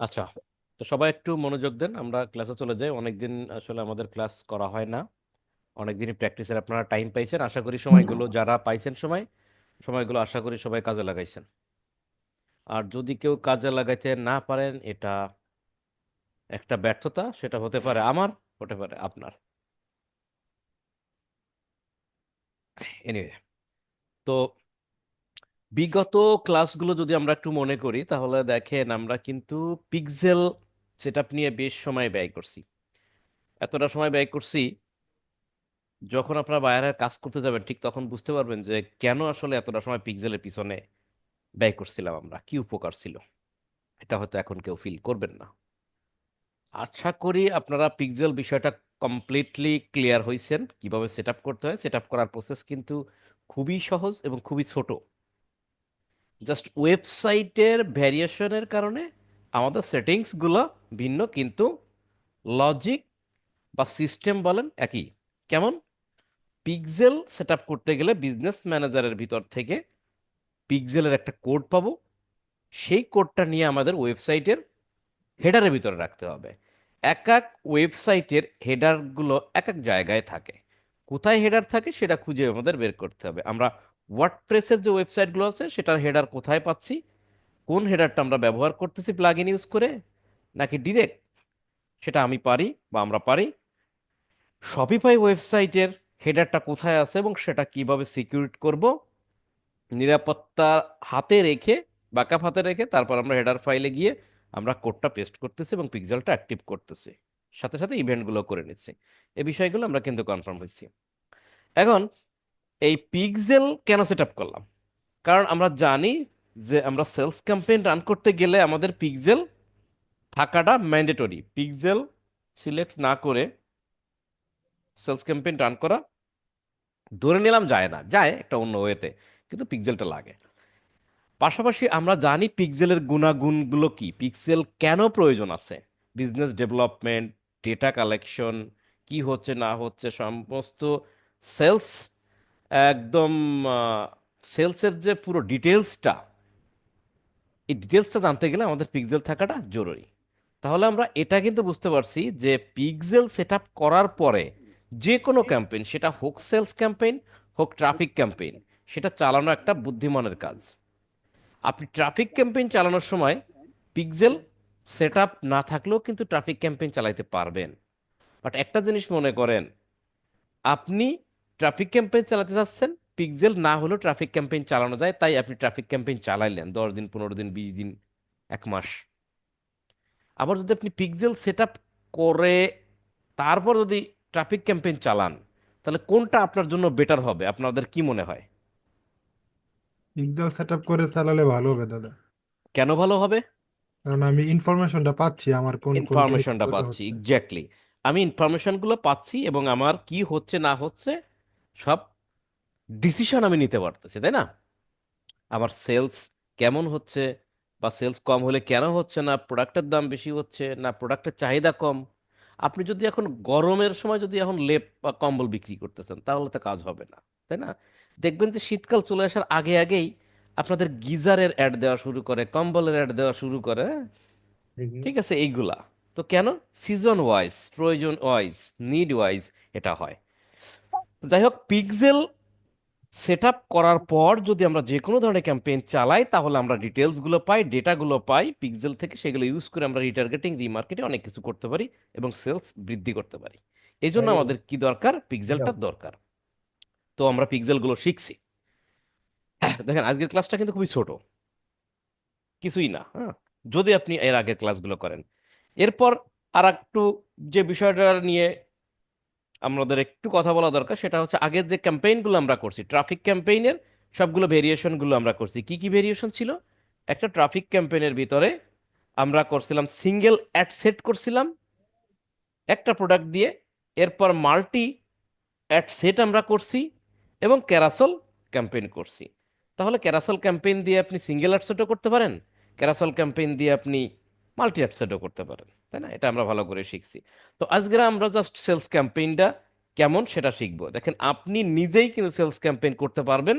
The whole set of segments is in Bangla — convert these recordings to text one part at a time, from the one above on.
আচ্ছা তো সবাই একটু মনোযোগ দেন আমরা ক্লাসে চলে যাই। অনেকদিন আসলে আমাদের ক্লাস করা হয় না। অনেকদিনই প্র্যাকটিসের আপনারা টাইম পাইছেন। আশা করি সময়গুলো যারা পাইছেন সময় সময়গুলো আশা করি সবাই কাজে লাগাইছেন। আর যদি কেউ কাজে লাগাইতে না পারেন এটা একটা ব্যর্থতা সেটা হতে পারে আমার হতে পারে আপনার। এনিওয়ে তো বিগত ক্লাসগুলো যদি আমরা একটু মনে করি, তাহলে দেখেন আমরা কিন্তু পিক্সেল সেটআপ নিয়ে বেশ সময় ব্যয় করছি। এতটা সময় ব্যয় করছি, যখন আপনারা বাইরের কাজ করতে যাবেন, ঠিক তখন বুঝতে পারবেন যে কেন আসলে এতটা সময় পিক্সেলের পিছনে ব্যয় করছিলাম আমরা, কি উপকার ছিল? এটা হয়তো এখন কেউ ফিল করবেন না। আশা করি আপনারা পিক্সেল বিষয়টা কমপ্লিটলি ক্লিয়ার হয়েছেন কীভাবে সেট করতে হয়। সেট করার প্রসেস কিন্তু খুবই সহজ এবং খুবই ছোট। জাস্ট ওয়েবসাইটের ভ্যারিয়েশনের কারণে আমাদের সেটিংসগুলো ভিন্ন, কিন্তু লজিক বা সিস্টেম বলেন একই। কেমন? পিকজেল সেট করতে গেলে বিজনেস ম্যানেজারের ভিতর থেকে পিক্সেলের একটা কোড পাবো। সেই কোডটা নিয়ে আমাদের ওয়েবসাইটের হেডারের ভিতরে রাখতে হবে। এক এক ওয়েবসাইটের হেডারগুলো এক এক জায়গায় থাকে। কোথায় হেডার থাকে সেটা খুঁজে আমাদের বের করতে হবে। আমরা ওয়ার্ডপ্রেসের যে ওয়েবসাইটগুলো আছে, সেটার হেডার কোথায় পাচ্ছি? কোন হেডারটা আমরা ব্যবহার করতেছি প্লাগ ইন ইউজ করে? নাকি ডিরেক্ট সেটা আমি পারি বা আমরা পারি? শপিফাই ওয়েবসাইটের হেডারটা কোথায় আছে এবং সেটা কীভাবে সিকিউরিট করব? নিরাপত্তা হাতে রেখে ব্যাকআপ হাতে রেখে তারপর আমরা হেডার ফাইলে গিয়ে আমরা কোডটা পেস্ট করতেছি এবং পিক্সেলটা অ্যাক্টিভ করতেছি। সাথে সাথে ইভেন্টগুলো করে নিচ্ছি। এই বিষয়গুলো আমরা কিন্তু কনফার্ম হয়েছি। এখন এই পিক্সেল কেন সেট আপ করলাম? কারণ আমরা জানি যে আমরা সেলস ক্যাম্পেইন রান করতে গেলে আমাদের পিক্সেল থাকাটা ম্যান্ডেটরি পিক্সেল সিলেক্ট না করে সেলস ক্যাম্পেইন রান করা ধরে নিলাম যায় না। যায় একটা অন্য ওয়েতে কিন্তু পিক্সেলটা লাগে। পাশাপাশি আমরা জানি পিক্সেলের গুণাগুণগুলো কি? পিক্সেল কেন প্রয়োজন আছে? বিজনেস ডেভেলপমেন্ট ডেটা কালেকশন কি হচ্ছে না হচ্ছে, সমস্ত সেলস একদম সেলসের যে পুরো ডিটেলসটা এই ডিটেলসটা জানতে গেলে আমাদের পিক্সেল থাকাটা জরুরি। তাহলে আমরা এটা কিন্তু বুঝতে পারছি যে পিক্সেল সেট আপ করার পরে যে কোনো ক্যাম্পেইন, সেটা হোক সেলস ক্যাম্পেইন, হোক ট্রাফিক ক্যাম্পেইন, সেটা চালানো একটা বুদ্ধিমানের কাজ। আপনি ট্রাফিক ক্যাম্পেইন চালানোর সময় পিক্সেল সেট আপ না থাকলেও কিন্তু ট্রাফিক ক্যাম্পেইন চালাইতে পারবেন। বাট একটা জিনিস মনে করেন, আপনি ট্রাফিক ক্যাম্পেইন চালাতে চাচ্ছেন? পিকজেল না হলেও ট্রাফিক ক্যাম্পেইন চালানো যায় তাই আপনি ট্রাফিক ক্যাম্পেইন চালাইলেন দশ দিন পনেরো দিন বিশ দিন এক মাস। আবার যদি আপনি পিকজেল সেট করে তারপর যদি ট্রাফিক ক্যাম্পেইন চালান তাহলে কোনটা আপনার জন্য বেটার হবে? আপনাদের কি মনে হয়? পিক্সেল সেট করে চালালে ভালো হবে দাদা। কেন ভালো হবে? কারণ আমি ইনফরমেশনটা পাচ্ছি আমার কোন কোন ইনফরমেশনটা পাচ্ছি হচ্ছে। এক্স্যাক্টলি আমি ইনফরমেশনগুলো পাচ্ছি এবং আমার কি হচ্ছে না হচ্ছে সব ডিসিশন আমি নিতে পারতেছি তাই না? আমার সেলস কেমন হচ্ছে বা সেলস কম হলে কেন হচ্ছে না প্রোডাক্টের দাম বেশি হচ্ছে না প্রোডাক্টের চাহিদা কম? আপনি যদি এখন গরমের সময় যদি এখন লেপ বা কম্বল বিক্রি করতেছেন তাহলে তো কাজ হবে না তাই না? দেখবেন যে শীতকাল চলে আসার আগে আগেই আপনাদের গিজারের অ্যাড দেওয়া শুরু করে কম্বলের অ্যাড দেওয়া শুরু করে হ্যাঁ? ঠিক আছে এইগুলা। তো কেন? সিজন ওয়াইজ প্রয়োজন ওয়াইজ নিড ওয়াইজ এটা হয়। যাই হোক পিক্সেল সেট আপ করার পর যদি আমরা যে কোনো ধরনের ক্যাম্পেইন চালাই তাহলে আমরা ডিটেলসগুলো পাই ডেটাগুলো পাই পিক্সেল থেকে সেগুলো ইউজ করে আমরা রিটার্গেটিং রিমার্কেটিং অনেক কিছু করতে পারি এবং সেলস বৃদ্ধি করতে পারি। এই জন্য আমাদের কি দরকার? পিক্সেলটার দরকার। তো আমরা পিক্সেলগুলো শিখছি। দেখেন আজকের ক্লাসটা কিন্তু খুবই ছোট। কিছুই না হ্যাঁ? যদি আপনি এর আগের ক্লাসগুলো করেন। এরপর আর একটু যে বিষয়টা নিয়ে আমাদের একটু কথা বলা দরকার, সেটা হচ্ছে আগের যে ক্যাম্পেইনগুলো আমরা করছি ট্রাফিক ক্যাম্পেইনের সবগুলো ভেরিয়েশনগুলো আমরা করছি। কি কি ভেরিয়েশন ছিল? একটা ট্রাফিক ক্যাম্পেইনের ভিতরে আমরা করছিলাম সিঙ্গেল অ্যাড সেট করছিলাম, একটা প্রোডাক্ট দিয়ে, এরপর মাল্টি অ্যাড সেট আমরা করছি এবং ক্যারাসল ক্যাম্পেইন করছি। তাহলে ক্যারাসল ক্যাম্পেইন দিয়ে আপনি সিঙ্গেল অ্যাড সেটও করতে পারেন ক্যারাসল ক্যাম্পেইন দিয়ে আপনি মাল্টি অ্যাড সেটও করতে পারেন। তাই না? এটা আমরা ভালো করে শিখছি। তো আজকে আমরা জাস্ট সেলস ক্যাম্পেইনটা কেমন সেটা শিখব। দেখেন, আপনি নিজেই কিন্তু সেলস ক্যাম্পেইন করতে পারবেন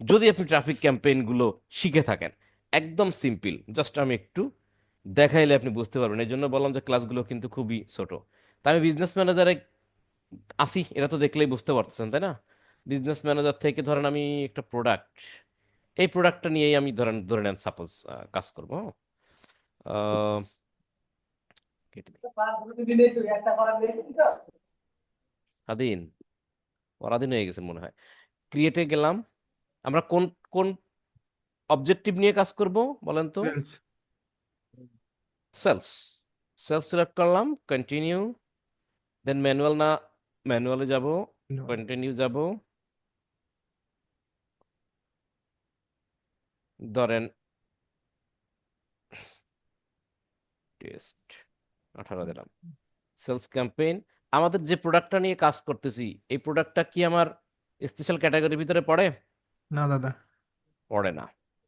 যদি আপনি ট্রাফিক ক্যাম্পেইনগুলো শিখে থাকেন। একদম সিম্পল জাস্ট আমি একটু দেখাইলে আপনি বুঝতে পারবেন। এই জন্য বললাম যে ক্লাসগুলো কিন্তু খুবই ছোট। তা আমি বিজনেস ম্যানেজারে আসি এটা তো দেখলেই বুঝতে পারতেছেন, তাই না? বিজনেস ম্যানেজার থেকে ধরেন আমি একটা প্রোডাক্ট এই প্রোডাক্টটা নিয়েই আমি ধরেন, ধরে নেন সাপোজ কাজ করব হ্যাঁ? কেটে স্বাধীন। পরাধীন হয়ে গেছে মনে হয়। ক্রিয়েটে গেলাম। আমরা কোন কোন অবজেক্টিভ নিয়ে কাজ করব বলেন তো? সেলস সেলস সিলেক্ট করলাম কন্টিনিউ দেন ম্যানুয়াল না ম্যানুয়ালে যাব কন্টিনিউ যাব। ধরেন টেস্ট আঠারো দিলাম। সেলস ক্যাম্পেইন আমাদের যে প্রোডাক্টটা নিয়ে কাজ করতেছি এই প্রোডাক্টটা কি আমার স্পেশাল ক্যাটাগরির ভিতরে পড়ে? না দাদা। পড়ে না।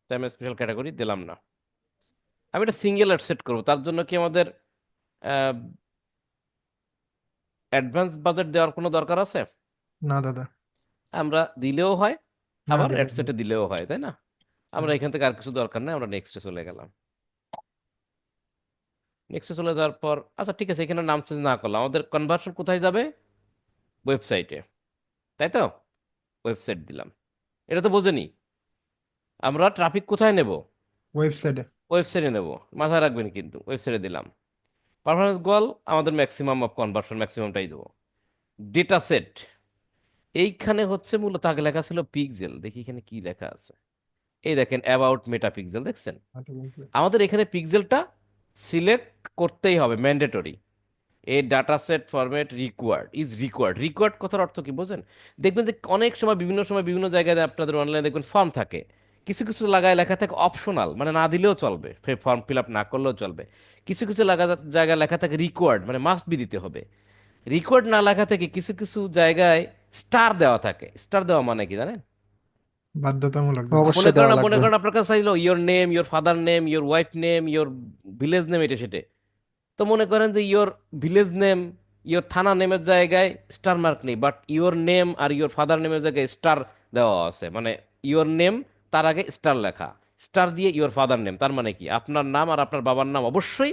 তাই আমি স্পেশাল ক্যাটাগরি দিলাম না। আমি এটা সিঙ্গেল অ্যাড সেট করব। তার জন্য কি আমাদের অ্যাডভান্স বাজেট দেওয়ার কোনো দরকার আছে? না দাদা। আমরা দিলেও হয় আবার অ্যাড সেটে দিলেও হয় তাই না? আমরা এখান থেকে আর কিছু দরকার নেই আমরা নেক্সটে চলে গেলাম। নেক্সটে চলে যাওয়ার পর আচ্ছা ঠিক আছে এখানে নাম চেঞ্জ না করলাম। আমাদের কনভার্সন কোথায় যাবে? ওয়েবসাইটে তাই তো? ওয়েবসাইট দিলাম। এটা তো বোঝেনি। আমরা ট্রাফিক কোথায় নেব? ওয়েবসাইটে ওয়েবসাইটে নেব। মাথায় রাখবেন কিন্তু ওয়েবসাইটে দিলাম। পারফরমেন্স গোয়াল আমাদের ম্যাক্সিমাম অফ কনভার্সন ম্যাক্সিমামটাই দেবো। ডেটা সেট এইখানে হচ্ছে মূলত আগে লেখা ছিল পিক্সেল দেখি এখানে কি লেখা আছে। এই দেখেন অ্যাবাউট মেটা পিক্সেল দেখছেন আমাদের এখানে পিক্সেলটা সিলেক্ট করতেই হবে mandatory a data set format required is required required কথার অর্থ কি বোঝেন? দেখবেন যে অনেক সময়, বিভিন্ন সময়, বিভিন্ন জায়গায় আপনাদের অনলাইনে দেখবেন ফর্ম থাকে। কিছু কিছু লাগায় লেখা থাকে অপশনাল মানে না দিলেও চলবে। ফর্ম ফিল আপ না করলেও চলবে। কিছু কিছু লাগা জায়গায় লেখা থাকে রিকোয়ার্ড মানে মাস্ট বি দিতে হবে। রিকোয়ার্ড না লেখা থেকে কিছু কিছু জায়গায় স্টার দেওয়া থাকে। স্টার দেওয়া মানে কি জানেন? বাধ্যতামূলক। মনে করেন মনে করেন আপনার কাছে চাইলো your name your father name your wife name your village name এটা সেটে। তো মনে করেন যে ইয়োর ভিলেজ নেম ইয়োর থানা নেমের জায়গায় স্টার মার্ক নেই বাট ইয়োর নেম আর ইয়োর ফাদার নেমের জায়গায় স্টার দেওয়া আছে। মানে ইয়োর নেম তার আগে স্টার লেখা। স্টার দিয়ে ইয়োর ফাদার নেম তার মানে কি? আপনার নাম আর আপনার বাবার নাম অবশ্যই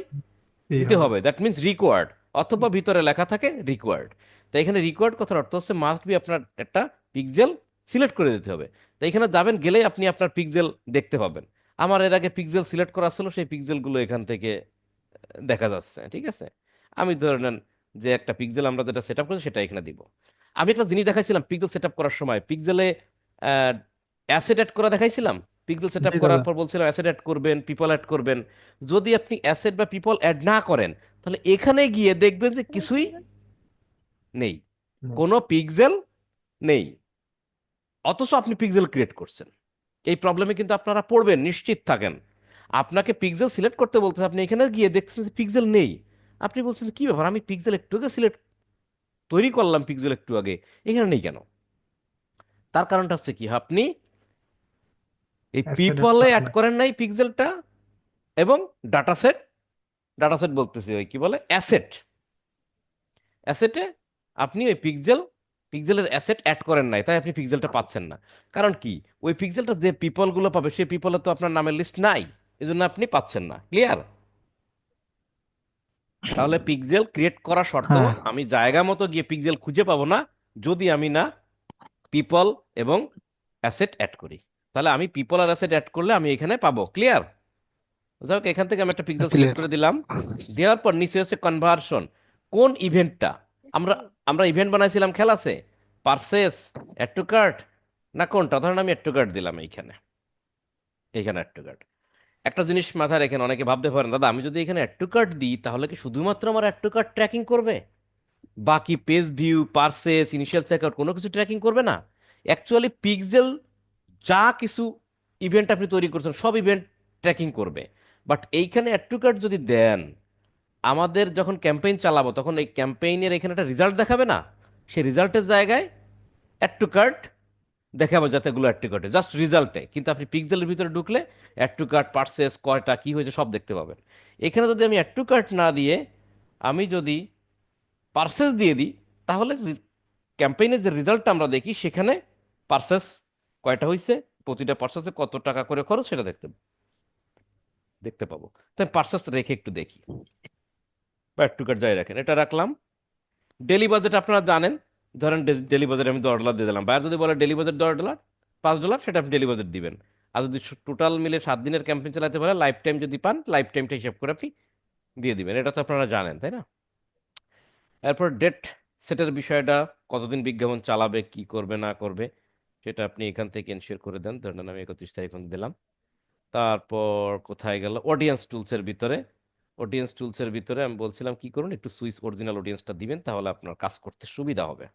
দিতে হবে। হবে। দ্যাট মিনস রিকোয়ার্ড অথবা ভিতরে লেখা থাকে রিকোয়ার্ড তো এখানে রিকোয়ার্ড কথার অর্থ হচ্ছে মাস্ট বি আপনার একটা পিক্সেল সিলেক্ট করে দিতে হবে। তো এখানে যাবেন গেলেই আপনি আপনার পিকজেল দেখতে পাবেন। আমার এর আগে পিক্সেল সিলেক্ট করা ছিল সেই পিক্সেলগুলো এখান থেকে দেখা যাচ্ছে ঠিক আছে? আমি ধরে নেন যে একটা পিকজেল আমরা যেটা সেট আপ করেছি সেটা এখানে দিব। আমি একটা জিনিস দেখাইছিলাম পিকজেল সেট আপ করার সময়। পিক্সেলে অ্যাসেট অ্যাড করা দেখাইছিলাম? পিক্সেল সেট আপ করার পর বলছিলাম অ্যাসেট অ্যাড করবেন পিপল অ্যাড করবেন। যদি আপনি অ্যাসেট বা পিপল অ্যাড না করেন তাহলে এখানে গিয়ে দেখবেন যে কিছুই নেই। কোনো পিক্সেল নেই। অথচ আপনি পিক্সেল ক্রিয়েট করছেন। এই প্রবলেমে কিন্তু আপনারা পড়বেন নিশ্চিত থাকেন। আপনাকে পিক্সেল সিলেক্ট করতে বলতে আপনি এখানে গিয়ে দেখছেন যে পিক্সেল নেই। আপনি বলছেন কি ব্যাপার? আমি পিক্সেল একটু আগে সিলেক্ট তৈরি করলাম পিক্সেল একটু আগে। এখানে নেই কেন? তার কারণটা হচ্ছে কি? আপনি এই পিপলে অ্যাড করেন করেন নাই পিক্সেলটা এবং ডাটা সেট ডাটা সেট বলতেছি ওই কি বলে? অ্যাসেট অ্যাসেটে আপনি ওই পিক্সেল পিক্সেলের অ্যাসেট অ্যাড করেন নাই তাই আপনি পিক্সেলটা পাচ্ছেন না। কারণ কি? ওই পিক্সেলটা যে পিপলগুলো পাবে সেই পিপলে তো আপনার নামের লিস্ট নাই। এই জন্য আপনি পাচ্ছেন না। ক্লিয়ার তাহলে পিক্সেল ক্রিয়েট করা শর্ত হ্যাঁ। আমি জায়গা মতো গিয়ে পিক্সেল খুঁজে পাবো না যদি আমি না পিপল এবং অ্যাসেট অ্যাড করি। তাহলে আমি পিপল আর অ্যাসেট অ্যাড করলে আমি এখানে পাবো। ক্লিয়ার যাই হোক এখান থেকে আমি একটা পিক্সেল সিলেক্ট করে দিলাম। দেওয়ার পর নিচে হচ্ছে কনভার্সন কোন ইভেন্টটা আমরা আমরা ইভেন্ট বানাইছিলাম খেলাছে পারসেস অ্যাড টু কার্ট না কোনটা? ধরেন আমি অ্যাড টু দিলাম এইখানে। এইখানে অ্যাড টু কার্ট একটা জিনিস মাথায় রেখেন, অনেকে ভাবতে পারেন, দাদা, আমি যদি এখানে অ্যাড টু কার্ট দিই, তাহলে কি শুধুমাত্র আমার অ্যাড টু কার্ট ট্র্যাকিং করবে? বাকি page view purchase initial checkout কোনো কিছু ট্র্যাকিং করবে না? অ্যাকচুয়ালি পিক্সেল যা কিছু ইভেন্ট আপনি তৈরি করছেন, সব ইভেন্ট ট্র্যাকিং করবে। বাট এইখানে অ্যাড টু যদি দেন আমাদের যখন ক্যাম্পেইন চালাবো, তখন এই ক্যাম্পেইনের এখানে একটা রেজাল্ট দেখাবে না? সেই রেজাল্টের জায়গায় অ্যাড টু কার্ট দেখাবো যাতে এগুলো অ্যাড টু কার্টে জাস্ট রেজাল্টে কিন্তু আপনি পিক্সেলের ভিতরে ঢুকলে অ্যাড টু কার্ট পার্সেস কয়টা, কী হয়েছে, সব দেখতে পাবেন। এখানে যদি আমি অ্যাড টু কার্ট না দিয়ে আমি যদি পার্সেস দিয়ে দিই, তাহলে ক্যাম্পেইনের যে রেজাল্টটা আমরা দেখি, সেখানে পার্সেস কয়টা হয়েছে প্রতিটা পার্সেসে কত টাকা করে খরচ, সেটা দেখতে। দেখতে পাবো। তাই পার্সেস রেখে একটু দেখি। বা একটু যাই রাখেন। এটা রাখলাম। ডেলি বাজেট আপনারা জানেন। ধরেন ডেলি বাজেট আমি দশ ডলার দিয়ে দিলাম। বাইরে যদি বলে ডেলি বাজেট দশ ডলার পাঁচ ডলার সেটা আপনি ডেলি বাজেট দিবেন। আর যদি টোটাল মিলে সাত দিনের ক্যাম্পেইন চালাতে পারে লাইফ টাইম যদি পান লাইফ টাইমটা হিসাব করে আপনি দিয়ে দিবেন। এটা তো আপনারা জানেন, তাই না? এরপর ডেট সেটের বিষয়টা, কতদিন বিজ্ঞাপন চালাবে, কি করবে, না করবে, সেটা আপনি এখান থেকে এনশিওর করে দেন। ধরেন আমি একত্রিশ তারিখ দিলাম। তারপর কোথায় গেল? অডিয়েন্স টুলসের ভিতরে। অডিয়েন্স টুলসের ভিতরে আমি বলছিলাম কি করুন? একটু সুইস অরিজিনাল অডিয়েন্সটা দিবেন তাহলে আপনার কাজ করতে সুবিধা হবে।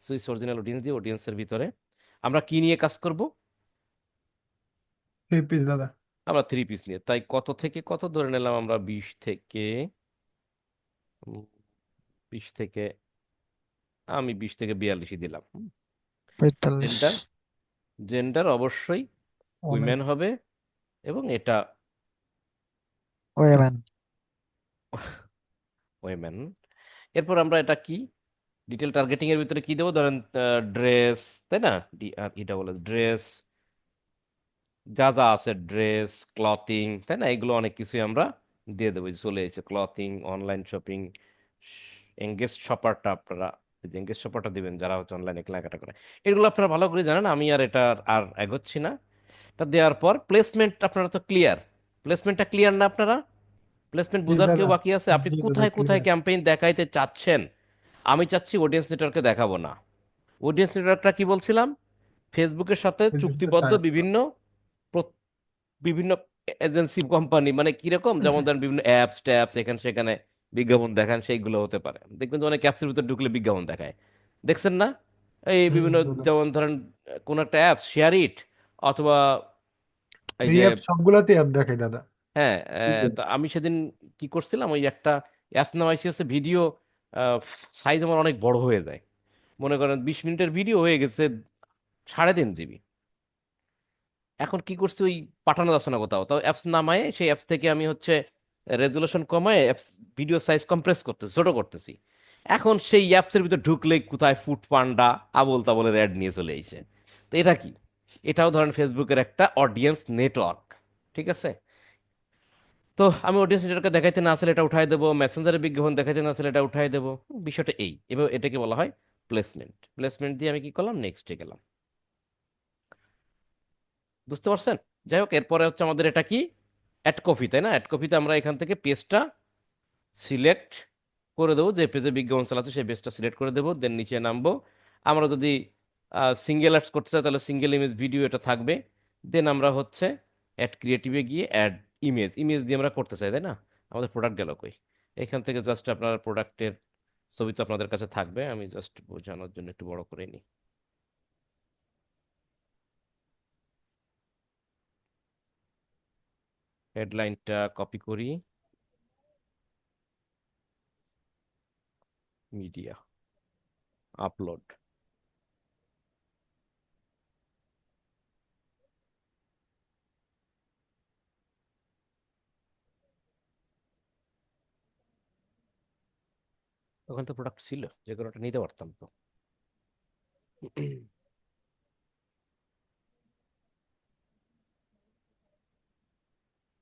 সুইস অরিজিনাল অডিয়েন্স দিয়ে অডিয়েন্সের ভিতরে আমরা কি নিয়ে কাজ করব? থ্রি পিস দাদা। আমরা থ্রি পিস নিয়ে। তাই কত থেকে কত ধরে নিলাম আমরা? বিশ থেকে বিশ থেকে আমি বিশ থেকে বিয়াল্লিশই দিলাম। পঁয়তাল্লিশ। জেন্ডার জেন্ডার অবশ্যই উইমেন হবে এবং এটা ওয়েমেন ওয়েমেন এরপর আমরা এটা কি? ডিটেল টার্গেটিং এর ভিতরে কি দেবো? ধরেন ড্রেস তাই না? ডি আর এটা বলে ড্রেস যা যা আছে ড্রেস ক্লথিং তাই না? এগুলো অনেক কিছুই আমরা দিয়ে দেবো। চলে এসেছে ক্লথিং অনলাইন শপিং এঙ্গেজ শপারটা আপনারা এঙ্গেজ শপারটা দিবেন, যারা হচ্ছে অনলাইনে কেনাকাটা করে। এগুলো আপনারা ভালো করে জানেন, আমি আর এটা আর এগোচ্ছি না। তা দেওয়ার পর প্লেসমেন্ট আপনারা তো ক্লিয়ার প্লেসমেন্টটা ক্লিয়ার না আপনারা? প্লেসমেন্ট বোঝার কেউ বাকি আছে? আপনি কোথায় কোথায় ক্যাম্পেইন দেখাইতে চাচ্ছেন? আমি চাচ্ছি অডিয়েন্স নেটওয়ার্কে দেখাবো না। অডিয়েন্স নেটওয়ার্কটা কি বলছিলাম? ফেসবুকের সাথে চুক্তিবদ্ধ বিভিন্ন বিভিন্ন এজেন্সি কোম্পানি মানে কীরকম যেমন ধরেন বিভিন্ন অ্যাপস ট্যাপস এখানে সেখানে বিজ্ঞাপন দেখান সেইগুলো হতে পারে। দেখবেন যে অনেক অ্যাপসের ভিতরে ঢুকলে বিজ্ঞাপন দেখায়। দেখছেন না? এই বিভিন্ন যেমন ধরেন কোন একটা অ্যাপস শেয়ার ইট অথবা এই যে অ্যাপ অ্যাপ দেখায় দাদা। হ্যাঁ জি তো আমি সেদিন কি করছিলাম? ওই একটা অ্যাপস নামাইছি হচ্ছে ভিডিও সাইজ আমার অনেক বড় হয়ে যায়। মনে করেন বিশ মিনিটের ভিডিও হয়ে গেছে সাড়ে তিন জিবি। এখন কি করছি? ওই পাঠানো যাচ্ছে না কোথাও। তাও অ্যাপস নামায়ে সেই অ্যাপস থেকে আমি হচ্ছে রেজুলেশন কমায় অ্যাপস ভিডিও সাইজ কম্প্রেস করতেছি ছোট করতেছি। এখন সেই অ্যাপসের ভিতর ঢুকলেই কোথায় ফুড পান্ডা আবোল তাবোলের অ্যাড নিয়ে চলে এসেছে তো এটা কি? এটাও ধরেন ফেসবুকের একটা অডিয়েন্স নেটওয়ার্ক ঠিক আছে? তো আমি অডিয়েন্স নেটওয়ার্কে দেখাইতে না আসলে এটা উঠাই দেবো মেসেঞ্জারে বিজ্ঞাপন দেখাইতে না আসলে এটা উঠাই দেবো। বিষয়টা এই, এবার এটাকে বলা হয় প্লেসমেন্ট প্লেসমেন্ট দিয়ে আমি কি করলাম? নেক্সটে গেলাম। বুঝতে পারছেন? যাই হোক, এরপরে হচ্ছে আমাদের এটা কি? অ্যাড কপি তাই না? অ্যাড কপিতে আমরা এখান থেকে পেজটা সিলেক্ট করে দেবো। যে পেজে বিজ্ঞাপন চালাচ্ছে, সেই পেজটা সিলেক্ট করে দেবো। দেন নিচে নামবো। আমরা যদি সিঙ্গেল অ্যাডস করতে চাই, তাহলে সিঙ্গেল ইমেজ ভিডিও এটা থাকবে। দেন আমরা হচ্ছে অ্যাড ক্রিয়েটিভে গিয়ে অ্যাড ইমেজ ইমেজ দিয়ে আমরা করতে চাই, তাই না? আমাদের প্রোডাক্ট গেল কই? এখান থেকে জাস্ট আপনার প্রোডাক্টের ছবি তো আপনাদের কাছে থাকবে, আমি জাস্ট বোঝানোর জন্য একটু বড় করে নিই। হেডলাইনটা কপি করি। মিডিয়া আপলোড ওখানে তো প্রোডাক্ট ছিল, যে কোনোটা নিতে পারতাম তো।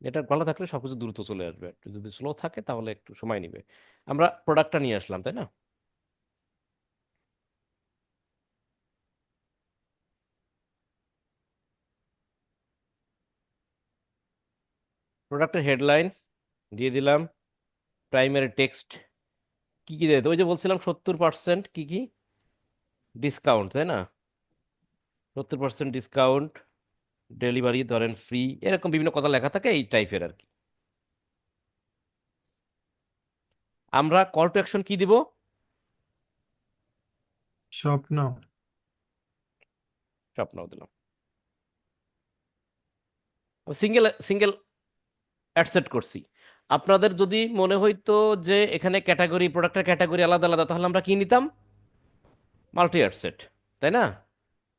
এটা ভালো থাকলে সবকিছু দ্রুত চলে আসবে। যদি স্লো থাকে তাহলে একটু সময় নেবে। আমরা প্রোডাক্টটা নিয়ে আসলাম, তাই না? প্রোডাক্টের হেডলাইন দিয়ে দিলাম। প্রাইমারি টেক্সট কি কি দেয়? ওই যে বলছিলাম সত্তর পার্সেন্ট কি কি? ডিসকাউন্ট তাই না? সত্তর পার্সেন্ট ডিসকাউন্ট ডেলিভারি ধরেন ফ্রি এরকম বিভিন্ন কথা লেখা থাকে এই টাইপের আর কি। আমরা কল টু অ্যাকশন কি দিব? স্বপ্ন। স্বপ্নও দিলাম। সিঙ্গেল সিঙ্গেল অ্যাডসেট করছি। আপনাদের যদি মনে হইতো যে এখানে ক্যাটাগরি প্রোডাক্টের ক্যাটাগরি আলাদা আলাদা, তাহলে আমরা কি নিতাম? মাল্টি অ্যাডসেট তাই না?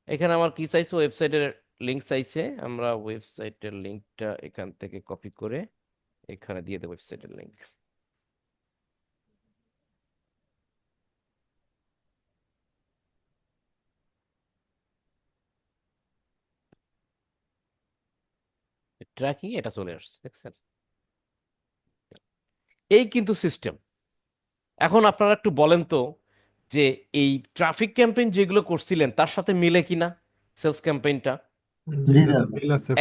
এখানে আমার কি চাইছে ওয়েবসাইটের লিঙ্ক চাইছে। আমরা ওয়েবসাইটের লিঙ্কটা এখান থেকে কপি করে এখানে দিয়ে দেবো ওয়েবসাইটের লিঙ্ক ট্র্যাকিং এটা চলে আসছে, দেখছেন? এই কিন্তু সিস্টেম এখন আপনারা একটু বলেন তো যে এই ট্রাফিক ক্যাম্পেইন যেগুলো করছিলেন তার সাথে মিলে কিনা সেলস ক্যাম্পেইনটা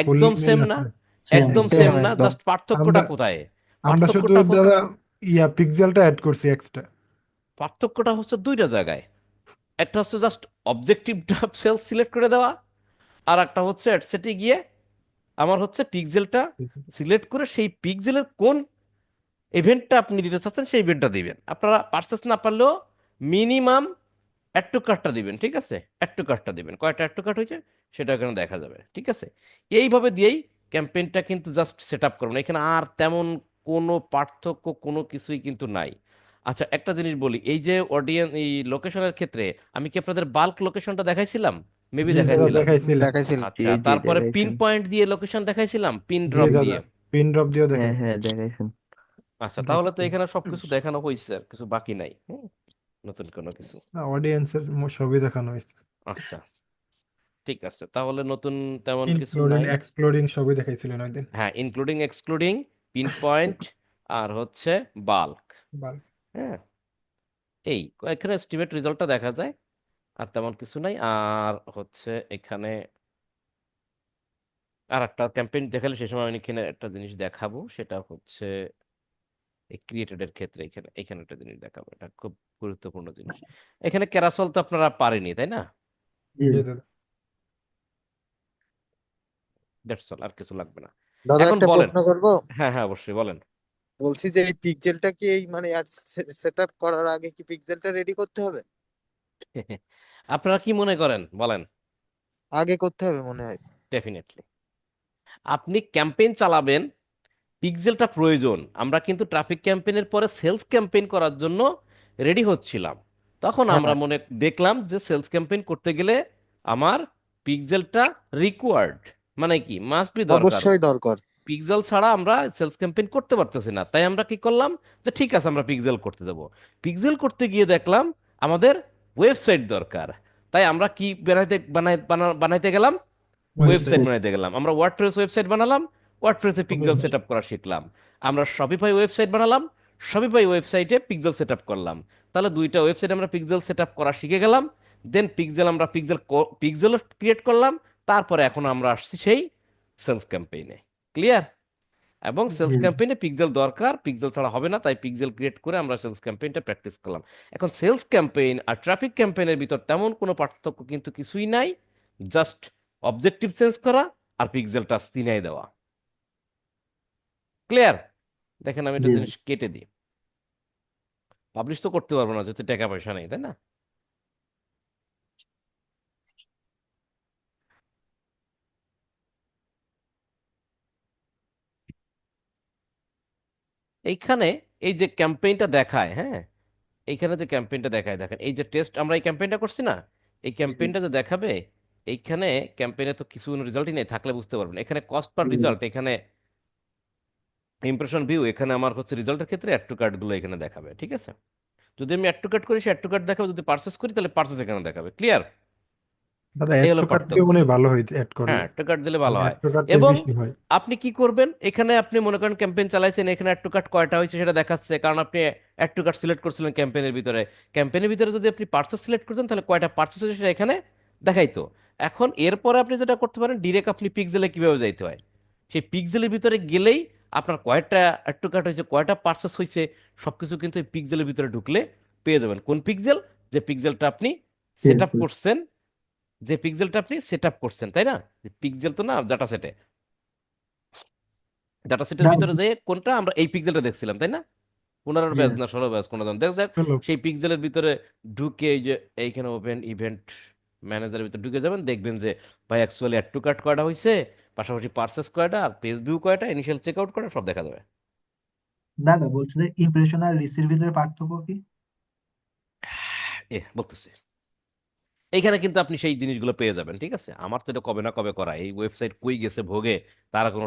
একদম সেম না? একদম সেম সেম না? জাস্ট পার্থক্যটা আমরা কোথায়? আমরা শুধু পার্থক্যটা দাদা ইয়া পিক্সেলটা অ্যাড করছি এক্সট্রা পার্থক্যটা হচ্ছে দুইটা জায়গায়। একটা হচ্ছে জাস্ট অবজেক্টিভটা সেলস সিলেক্ট করে দেওয়া আর একটা হচ্ছে অ্যাডসেটে গিয়ে আমার হচ্ছে পিক্সেলটা সিলেক্ট করে সেই পিক্সেলের কোন ইভেন্টটা আপনি দিতে চাচ্ছেন সেই ইভেন্টটা দিবেন। আপনারা পারচেস না পারলেও মিনিমাম অ্যাড টু কার্টটা দিবেন ঠিক আছে? অ্যাড টু কার্টটা দিবেন। কয়টা অ্যাড টু কার্ট হয়েছে সেটা এখানে দেখা যাবে ঠিক আছে? এইভাবে দিয়েই ক্যাম্পেইনটা কিন্তু জাস্ট সেট আপ করুন। এখানে আর তেমন কোনো পার্থক্য কোনো কিছুই কিন্তু নাই। আচ্ছা একটা জিনিস বলি এই যে অডিয়েন্স এই লোকেশনের ক্ষেত্রে আমি কি আপনাদের বাল্ক লোকেশনটা দেখাইছিলাম? মেবি দেখাইছিলাম। আচ্ছা তারপরে পিন পয়েন্ট দিয়ে লোকেশন দেখাইছিলাম পিন ড্রপ দিয়ে। পিন ড্রপ দিয়েও হ্যাঁ হ্যাঁ দেখাইছেন। আচ্ছা তাহলে তো এখানে সবকিছু দেখানো হয়েছে আর কিছু বাকি নাই হুম, নতুন কোনো কিছু। অডিয়েন্সের সবই দেখানো হয়েছে আচ্ছা ঠিক আছে তাহলে নতুন তেমন কিছু ইনক্লুডিং নাই। এক্সপ্লোরিং সবই দেখাইছিলেন ওই দিন। হ্যাঁ ইনক্লুডিং এক্সক্লুডিং পিন পয়েন্ট আর হচ্ছে বাল্ক বাল হ্যাঁ এই এখানে এস্টিমেট রেজাল্টটা দেখা যায় আর তেমন কিছু নাই। আর হচ্ছে এখানে আর একটা ক্যাম্পেইন দেখালে সে সময় আমি এখানে একটা জিনিস দেখাবো সেটা হচ্ছে ক্রিয়েটেডের ক্ষেত্রে এখানে এখানে একটা জিনিস দেখাবো এটা খুব গুরুত্বপূর্ণ জিনিস। এখানে ক্যারাসল তো আপনারা পারেনি তাই না? দ্যাটস অল আর কিছু লাগবে না। দাদা এখন একটা বলেন। প্রশ্ন করব? হ্যাঁ হ্যাঁ অবশ্যই বলেন। বলছি যে এই পিক্সেলটা কি এই মানে সেট আপ করার আগে কি পিক্সেলটা রেডি করতে হবে? আপনারা কি মনে করেন? বলেন। আগে করতে হবে মনে হয়। ডেফিনেটলি আপনি ক্যাম্পেইন চালাবেন পিক্সেলটা প্রয়োজন। আমরা কিন্তু ট্রাফিক ক্যাম্পেইনের পরে সেলস ক্যাম্পেইন করার জন্য রেডি হচ্ছিলাম। তখন হ্যাঁ আমরা মনে দেখলাম যে সেলস ক্যাম্পেইন করতে গেলে আমার পিক্সেলটা রিকোয়ার্ড মানে কি? মাস্ট বি দরকার। অবশ্যই দরকার। পিক্সেল ছাড়া আমরা সেলস ক্যাম্পেইন করতে পারতেছি না। তাই আমরা কি করলাম যে ঠিক আছে আমরা পিক্সেল করতে দেবো পিক্সেল করতে গিয়ে দেখলাম আমাদের ওয়েবসাইট দরকার। তাই আমরা কি বানাইতে বানাই বানা- বানাইতে গেলাম? ওয়েবসাইট ওয়েবসাইট বানাইতে গেলাম। আমরা ওয়ার্ডপ্রেস ওয়েবসাইট বানালাম। ওয়ার্ডপ্রেসে পিক্সেল সেট আপ করা শিখলাম। আমরা শপিফাই ওয়েবসাইট বানালাম শপিফাই ওয়েবসাইটে পিক্সেল সেট আপ করলাম। তাহলে দুইটা ওয়েবসাইট আমরা পিক্সেল সেট আপ করা শিখে গেলাম দেন পিক্সেল আমরা পিক্সেল পিক্সেল ক্রিয়েট করলাম তারপরে এখন আমরা আসছি সেই সেলস ক্যাম্পেইনে ক্লিয়ার এবং সেলস ক্যাম্পেইনে পিক্সেল দরকার পিক্সেল ছাড়া হবে না তাই পিক্সেল ক্রিয়েট করে আমরা সেলস ক্যাম্পেইনটা প্র্যাকটিস করলাম। এখন সেলস ক্যাম্পেইন আর ট্রাফিক ক্যাম্পেইনের ভিতর তেমন কোনো পার্থক্য কিন্তু কিছুই নাই জাস্ট অবজেক্টিভ চেঞ্জ করা আর পিক্সেলটা চিনাই দেওয়া। ক্লিয়ার দেখেন আমি একটা জিনিস কেটে দিই। পাবলিশ তো করতে পারব না যেহেতু টাকা পয়সা নেই তাই না? এইখানে এই যে ক্যাম্পেইনটা দেখায় হ্যাঁ? এইখানে যে ক্যাম্পেইনটা দেখায় দেখেন এই যে টেস্ট আমরা এই ক্যাম্পেইনটা করছি না? এই ক্যাম্পেইনটা যে দেখাবে এইখানে ক্যাম্পেইনে তো কিছু রেজাল্টই নেই থাকলে বুঝতে পারবেন। এখানে কস্ট পার রেজাল্ট এখানে ইমপ্রেশন ভিউ এখানে আমার হচ্ছে রেজাল্টের ক্ষেত্রে অ্যাড টু কার্ডগুলো এখানে দেখাবে ঠিক আছে? যদি আমি অ্যাড টু কার্ড করি সে অ্যাড টু কার্ড দেখাবে যদি পার্চেস করি তাহলে পার্চেস এখানে দেখাবে ক্লিয়ার মনে ভালো হয় অ্যাড হ্যাঁ অ্যাড টু কার্ড দিলে ভালো অ্যাড হয়। এবং আপনি কি করবেন? এখানে আপনি মনে করেন ক্যাম্পেইন চালাইছেন এখানে অ্যাড টু কার্ট কয়টা হয়েছে সেটা দেখাচ্ছে কারণ আপনি অ্যাড টু কার্ট সিলেক্ট করছিলেন ক্যাম্পেইনের ভিতরে। ক্যাম্পেইনের ভিতরে যদি আপনি পার্চেস সিলেক্ট করতেন তাহলে কয়টা পার্চেস হয়েছে সেটা এখানে দেখাইতো। এখন এরপরে আপনি যেটা করতে পারেন ডিরেক্ট আপনি পিক্সেলে কীভাবে যাইতে হয়? সেই পিক্সেলের ভিতরে গেলেই আপনার কয়টা অ্যাড টু কার্ট হয়েছে কয়টা পার্চেস হয়েছে সবকিছু কিন্তু এই পিক্সেলের ভিতরে ঢুকলে পেয়ে যাবেন। কোন পিক্সেল যে পিক্সেলটা আপনি সেট আপ করছেন যে পিক্সেলটা আপনি সেট আপ করছেন তাই না? পিক্সেল তো না ডাটা সেটে ডাটা সেটের ভিতরে যে কোনটা আমরা এই পিক্সেলটা দেখছিলাম তাই না? পনেরো ব্যাচ না ষোলো ব্যাচ কোনো দাম দেখ যাক সেই পিক্সেলের ভিতরে ঢুকে এই যে এইখানে ওপেন ইভেন্ট ম্যানেজারের ভিতরে ঢুকে যাবেন দেখবেন যে ভাই অ্যাকচুয়ালি অ্যাড টু কার্ট কয়টা হয়েছে পাশাপাশি পার্সেস কয়টা পেজ ভিউ কয়টা ইনিশিয়াল চেক আউট কয়টা সব দেখা যাবে। দাদা বলছি যে ইমপ্রেশন আর রিসির ভিতরে পার্থক্য কি? এ বলতেছি। এইখানে কিন্তু আপনি সেই জিনিসগুলো পেয়ে যাবেন ঠিক আছে? আমার তো এটা কবে না কবে করা এই ওয়েবসাইট কই গেছে ভোগে তারা কোনো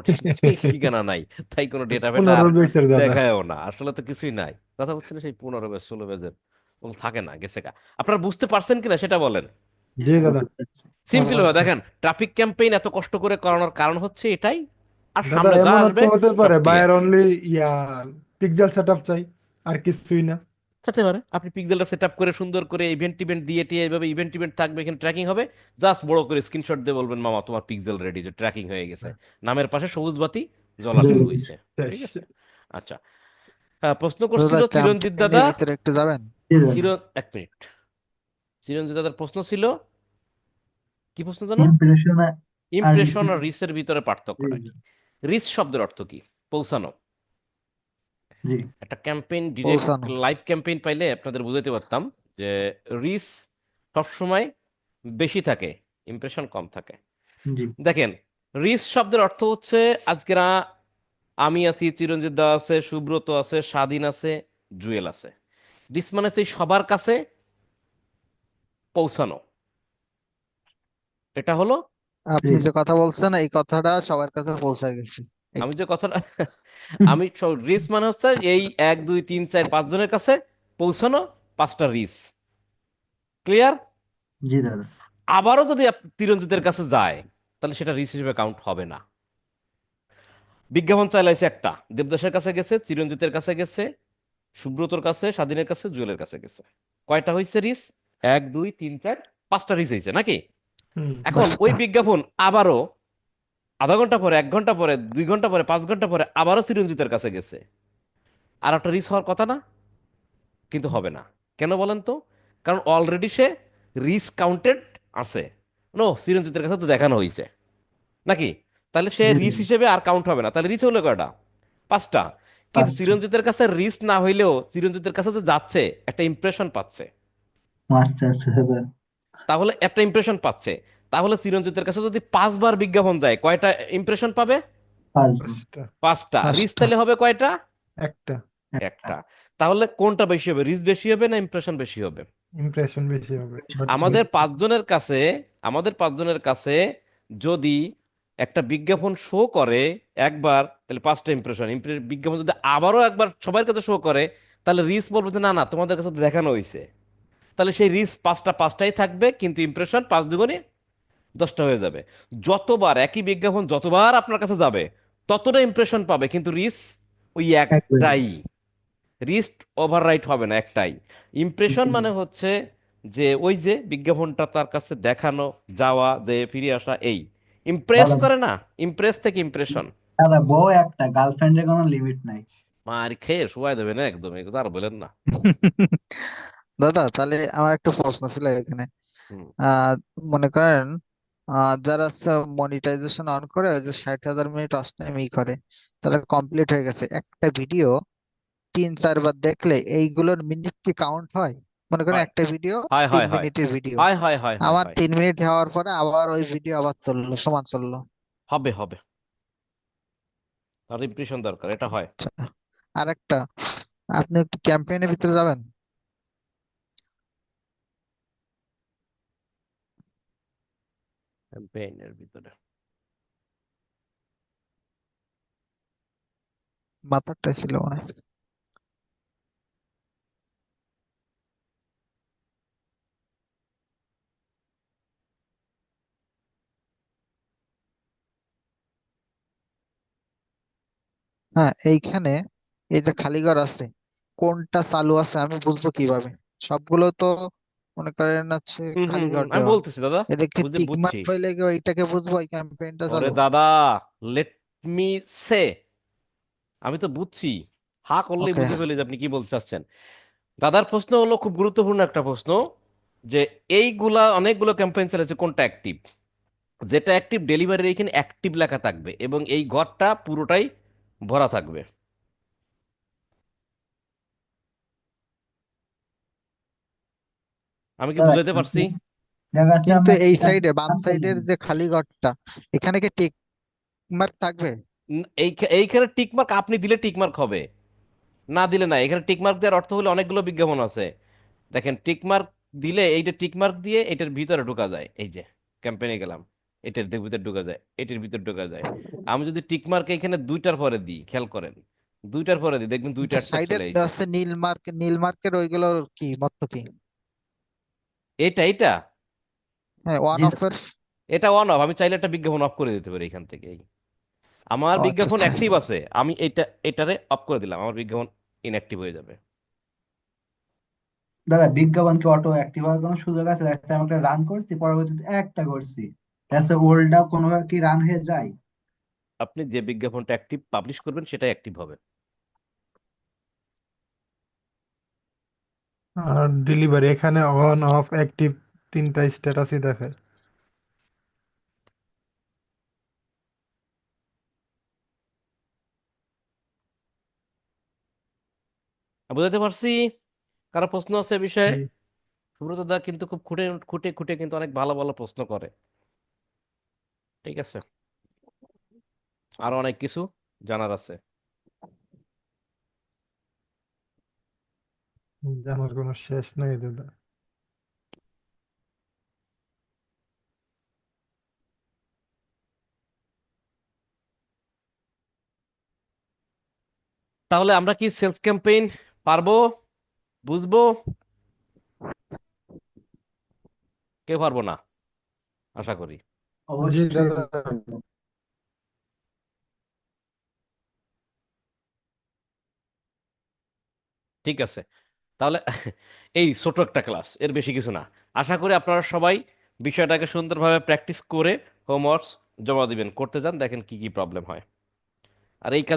ঠিকানা নাই তাই কোনো ডেটা ফেটা দেখায়ও না আসলে তো কিছুই নাই। কথা হচ্ছে না সেই পনেরো বেজ ষোলো বেজের কোনো থাকে না গেছে কা আপনারা বুঝতে পারছেন কিনা সেটা বলেন। জি দাদা। সিম্পল ভাবে দেখেন ট্রাফিক ক্যাম্পেইন এত কষ্ট করে করানোর কারণ হচ্ছে এটাই। আর দাদা সামনে যা এমন আসবে তো হতে পারে। Buyer only yeah pixel setup চাই আর কিছুই না। থাকতে পারে আপনি পিক্সেলটা সেট আপ করে সুন্দর করে ইভেন্ট টিভেন্ট দিয়ে টিয়ে এইভাবে ইভেন্ট টিভেন্ট থাকবে এখানে ট্র্যাকিং হবে। জাস্ট বড় করে স্ক্রিনশট দিয়ে বলবেন মামা তোমার পিক্সেল রেডি যে ট্র্যাকিং হয়ে গেছে। নামের পাশে সবুজ বাতি জ্বলা শুরু হয়েছে। ঠিক আছে? আচ্ছা। হ্যাঁ, প্রশ্ন করছিল চিরঞ্জিত দাদা। একটু যাবেন। চির এক মিনিট। চিরঞ্জিত দাদার প্রশ্ন ছিল কি প্রশ্ন জানো? ইমপ্রেশন ইমপ্রেশন আর রিসের ভিতরে পার্থক্যটা জি, কি রিস শব্দের অর্থ কি? পৌঁছানো। একটা ক্যাম্পেইন ডিরেক্ট লাইভ ক্যাম্পেইন পাইলে আপনাদের বুঝাতে পারতাম যে রিস সবসময় বেশি থাকে ইমপ্রেশন কম থাকে। দেখেন রিস শব্দের অর্থ হচ্ছে আজকের আমি আছি চিরঞ্জিত দা আছে সুব্রত আছে স্বাধীন আছে জুয়েল আছে। রিস মানে সেই সবার কাছে পৌঁছানো। এটা হলো আপনি যে কথা বলছেন এই কথাটা সবার কাছে পৌঁছে গেছে। আমি যে কথাটা আমি রিস মানে হচ্ছে এই এক দুই তিন চার পাঁচ জনের কাছে পৌঁছানো পাঁচটা রিস ক্লিয়ার জি দাদা। আবারও যদি চিরঞ্জিতের কাছে যায় তাহলে সেটা রিস হিসেবে কাউন্ট হবে না। বিজ্ঞাপন চালাইছে একটা। দেবদাসের কাছে গেছে চিরঞ্জিতের কাছে গেছে সুব্রতর কাছে স্বাধীনের কাছে জুয়েলের কাছে গেছে। কয়টা হয়েছে রিস এক দুই তিন চার পাঁচটা রিস হয়েছে নাকি? এখন ওই বিজ্ঞাপন আবারও আধা ঘণ্টা পরে এক ঘণ্টা পরে দুই ঘণ্টা পরে পাঁচ ঘণ্টা পরে আবারও চিরঞ্জিতের কাছে গেছে। আর একটা রিস হওয়ার কথা না কিন্তু হবে না। কেন বলেন তো? কারণ অলরেডি সে রিস কাউন্টেড আছে। নো চিরঞ্জিতের কাছে তো দেখানো হয়েছে। নাকি? তাহলে সে। রিস হিসেবে আর কাউন্ট হবে না। তাহলে রিস হলো কয়টা? পাঁচটা। কিন্তু চিরঞ্জিতের কাছে রিস না হইলেও চিরঞ্জিতের কাছে যে যাচ্ছে একটা ইমপ্রেশন পাচ্ছে। আচ্ছা আচ্ছা তাহলে একটা ইমপ্রেশন পাচ্ছে। তাহলে চিরঞ্জিতের কাছে যদি পাঁচবার বিজ্ঞাপন যায় কয়টা ইমপ্রেশন পাবে? পাঁচটা। পাঁচটা। রিস তাহলে হবে কয়টা? একটা। একটা। তাহলে কোনটা বেশি হবে রিস বেশি হবে না ইমপ্রেশন বেশি হবে? ইমপ্রেশন বেশি হবে আমাদের রিচ- পাঁচজনের কাছে আমাদের পাঁচজনের কাছে যদি একটা বিজ্ঞাপন শো করে একবার তাহলে পাঁচটা ইমপ্রেশন বিজ্ঞাপন যদি আবারও একবার সবার কাছে শো করে তাহলে রিস বলবে যে না না তোমাদের কাছে দেখানো হয়েছে তাহলে সেই রিস পাঁচটা পাঁচটাই থাকবে কিন্তু ইমপ্রেশন পাঁচ দুগুণে দশটা হয়ে যাবে। যতবার একই বিজ্ঞাপন যতবার আপনার কাছে যাবে ততটা ইমপ্রেশন পাবে কিন্তু রিস ওই একটাই। রিস্ট ওভাররাইট হবে না একটাই। ইমপ্রেশন মানে হচ্ছে যে ওই যে বিজ্ঞাপনটা তার কাছে দেখানো যাওয়া যে ফিরে আসা এই। ইমপ্রেস করে না ইমপ্রেস থেকে ইমপ্রেশন দাদা বউ একটা গার্লফ্রেন্ডের কোনো লিমিট নাই। মার খেয়ে শোয়াই দেবে না একদম এগুলো আর বলেন না। দাদা তাহলে আমার একটা প্রশ্ন ছিল এখানে। হুম। আহ মনে করেন আহ যারা মনিটাইজেশন অন করে ওই যে ষাট হাজার মিনিট অস টাইম ই করে তারা কমপ্লিট হয়ে গেছে। একটা ভিডিও তিন চারবার দেখলে এইগুলোর মিনিট কি কাউন্ট হয়? মনে করেন হয়। একটা ভিডিও হয় তিন হয়। হয় মিনিটের ভিডিও হয় হয় হয় হয় আমার হয়। তিন মিনিট হওয়ার পরে আবার ওই ভিডিও আবার চলল সমান চলল। হবে হবে। তার ইমপ্রেশন দরকার এটা হয়। আচ্ছা আর একটা আপনি একটু ক্যাম্পেইনের ভিতরে যাবেন? ক্যাম্পেইনের ভিতরে। মাথারটা ছিল মনে হ্যাঁ এইখানে এই যে খালি ঘর আছে, কোনটা চালু আছে আমি বুঝব কীভাবে? সবগুলো তো মনে করেন আছে হুম হুম খালি হুম, আমি বলতেছি দাদা এটা কি বুঝে টিক মার্ক বুঝছি হইলে কি ওইটাকে বুঝব এই ক্যাম্পেইনটা ওরে চালু দাদা লেট মি সে আমি তো বুঝছি। হা করলেই ওকে বুঝে ফেলি যে আপনি কি বলতে চাচ্ছেন। দাদার প্রশ্ন হলো খুব গুরুত্বপূর্ণ একটা প্রশ্ন যে এইগুলা অনেকগুলো ক্যাম্পেইন চালাচ্ছে কোনটা অ্যাক্টিভ যেটা অ্যাক্টিভ ডেলিভারির এখানে অ্যাক্টিভ লেখা থাকবে এবং এই ঘরটা পুরোটাই ভরা থাকবে। আমি কি দাদা, বুঝাইতে পারছি? কিন্তু আমরা এই সাইডে বাম সাইডের যে খালি ঘরটা এখানে কি টিক মার্ক থাকবে? এইখানে টিকমার্ক আপনি দিলে টিকমার্ক হবে। না দিলে না এখানে টিকমার্ক দেওয়ার অর্থ হলো অনেকগুলো বিজ্ঞাপন আছে। দেখেন টিকমার্ক দিলে এইটা টিকমার্ক দিয়ে এটার ভিতরে ঢোকা যায়। এই যে ক্যাম্পেইনে গেলাম। এটার ভিতরে ঢোকা যায় এটার ভিতরে ঢোকা যায়। আমি যদি টিকমার্ক এখানে দুইটার পরে দিই খেয়াল করেন। দুইটার পরে দিই দেখবেন দুইটা সাইডে চলে আসছে আছে নীল মার্ক নীল মার্কের ওইগুলোর কি মত কি? এটা এটা? হ্যাঁ ওয়ান জি অফ এর এটা অন অফ আমি চাইলে একটা বিজ্ঞাপন অফ করে দিতে পারি এখান থেকে। আমার ও আচ্ছা বিজ্ঞাপন আচ্ছা। অ্যাক্টিভ আছে। আমি এটা এটারে অফ করে দিলাম আমার বিজ্ঞাপন ইনঅ্যাক্টিভ হয়ে যাবে। দাদা বিজ্ঞাপন কি অটো অ্যাক্টিভ হওয়ার কোনো সুযোগ আছে? একটা আমি একটা রান করছি পরবর্তীতে একটা করছি। তাহলে ওল্ডটা কোনোভাবে কি রান হয়ে যায়? আপনি যে বিজ্ঞাপনটা অ্যাক্টিভ পাবলিশ করবেন সেটাই অ্যাক্টিভ হবে। আর ডেলিভারি এখানে অন অফ অ্যাক্টিভ তিনটা স্ট্যাটাসই দেখে। বুঝাতে পারছি? কারও প্রশ্ন আছে এ বিষয়ে? সুব্রত দা কিন্তু খুব খুঁটে খুঁটে খুঁটে কিন্তু অনেক ভালো ভালো প্রশ্ন করে। ঠিক আছে। আরও অনেক কিছু জানার আছে। জানার কোনো শেষ নেই দাদা তাহলে আমরা কি সেলস ক্যাম্পেইন পারব বুঝব কেউ পারব না আশা করি অবশ্যই দাদা ঠিক আছে। তাহলে এই ছোট একটা ক্লাস, এর বেশি কিছু না। আশা করি আপনারা সবাই বিষয়টাকে সুন্দরভাবে প্র্যাকটিস করে, হোমওয়ার্কস জমা দিবেন, করতে যান, দেখেন কি কি প্রবলেম হয়। আর এই কাজ